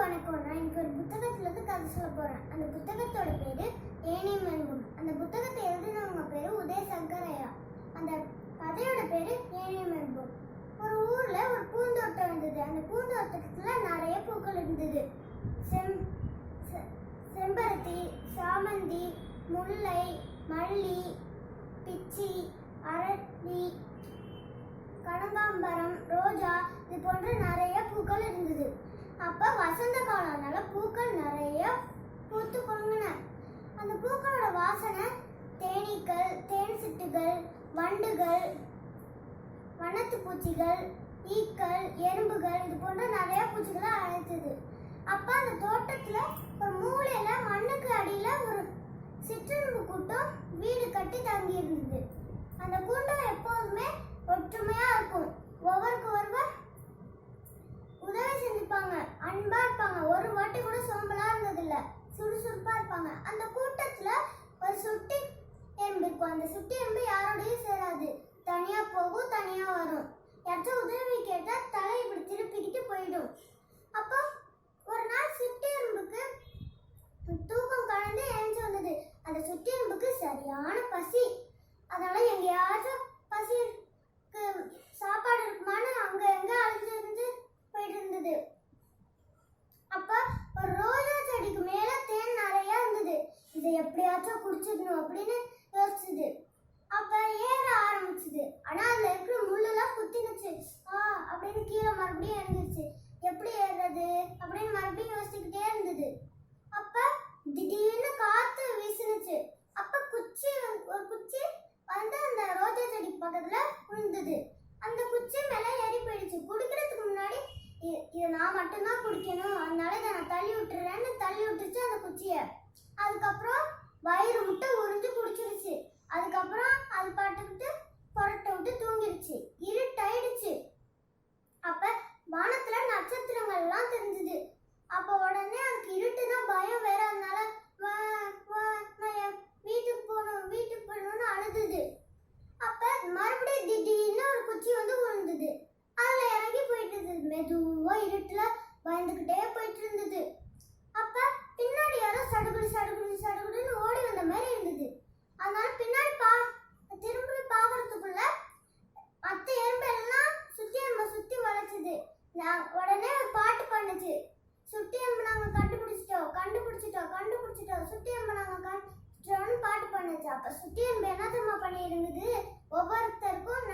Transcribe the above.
வணக்கம் நான் எனக்கு ஒரு புத்தகத்துலேருந்து கதை சொல்ல போகிறேன் அந்த புத்தகத்தோட பேர் ஏனி மயங்கும் அந்த புத்தகத்தை எழுதினவங்க பேர் உதய சங்கரையா அந்த கதையோட பேர் ஏனி மயங்கும் ஒரு ஊரில் ஒரு பூந்தோட்டம் இருந்தது. அந்த பூந்தோட்டத்தில் நிறைய பூக்கள் இருந்தது. செம் செம்பருத்தி சாமந்தி முல்லை மல்லி பிச்சி அரளி கனகாம்பரம் ரோஜா இது போன்ற நிறைய பூக்கள் இருந்தது. அப்ப வசந்த காலம்னால பூக்கள் நிறைய பூத்து குலுங்கின. அந்த பூக்களோட வாசனை தேனீக்கள் தேன் சிட்டுகள் வண்டுகள் வண்ணத்து பூச்சிகள் ஈக்கள் எறும்புகள் இது போன்ற நிறைய பூச்சிகளை அழைத்தது. அப்ப அந்த தோட்டத்துல ஒரு மூலையில மண்ணுக்கு அடியில ஒரு சிற்றெரும்பு கூட்டம் வீடு கட்டி தங்கி இருந்தது அந்த கூட்டம் எப்போதுமே ஒற்றுமையா இருக்கும் ஒவ்வொருக்கு ஒருவர் உதவி செஞ்சுப்பாங்க அன்பா இருப்பாங்க ஒரு வாட்டி கூட சோம்பலா இருந்ததில்ல சுறுசுறுப்பா இருப்பாங்க அந்த கூட்டத்துல ஒரு சுட்டி எறும்பு இருக்கும் அந்த சுட்டி எறும்பு யாரோடையும் சேராது. தனியா போகும் தனியா வரும் யாராச்சும் உதவி கேட்டா தலை இப்படி திருப்பிக்கிட்டு போயிடும். அப்போ ஒரு நாள் சுட்டி எறும்புக்கு தூக்கம் கலந்து எழுந்து வந்தது. அந்த சுட்டி எறும்புக்கு சரியான பசி. அதனால எங்கேயாச்சும் பசிக்கு சாப்பாடு இருக்குமான்னு அங்க எங்க அழிஞ்சிருந்து போயிட்டு இருந்தது. அப்ப ஒரு ரோஜா செடிக்கு மேல தேன் நிறைய இருந்தது. இதை எப்படியாச்சும் குடிச்சிடணும் அப்படின்னு யோசிச்சுது. எப்படி அப்படின்னு மறுபடியும் யோசிச்சுக்கிட்டே இருந்தது. அப்ப திடீர்னு காத்து வீசுனுச்சு. அப்ப குச்சி ஒரு குச்சி வந்து அந்த ரோஜா செடி பக்கத்துல விழுந்தது அந்த குச்சி மேல ஏறி போயிடுச்சு. குடிக்கிறதுக்கு முன்னாடி இ- இதை நான் மட்டும்தான் குடிக்கணும். அதனால இதை நான் தள்ளி விட்டுறேன்னு தள்ளி விட்டுருச்சு அந்த குச்சியை. அதுக்கப்புறம் வயிறு முட்டை நான் இருந்தது அப்ப சுத்தியன்பு என்ன தெரியுமா பண்ணியிருந்தது? ஒவ்வொருத்தருக்கும்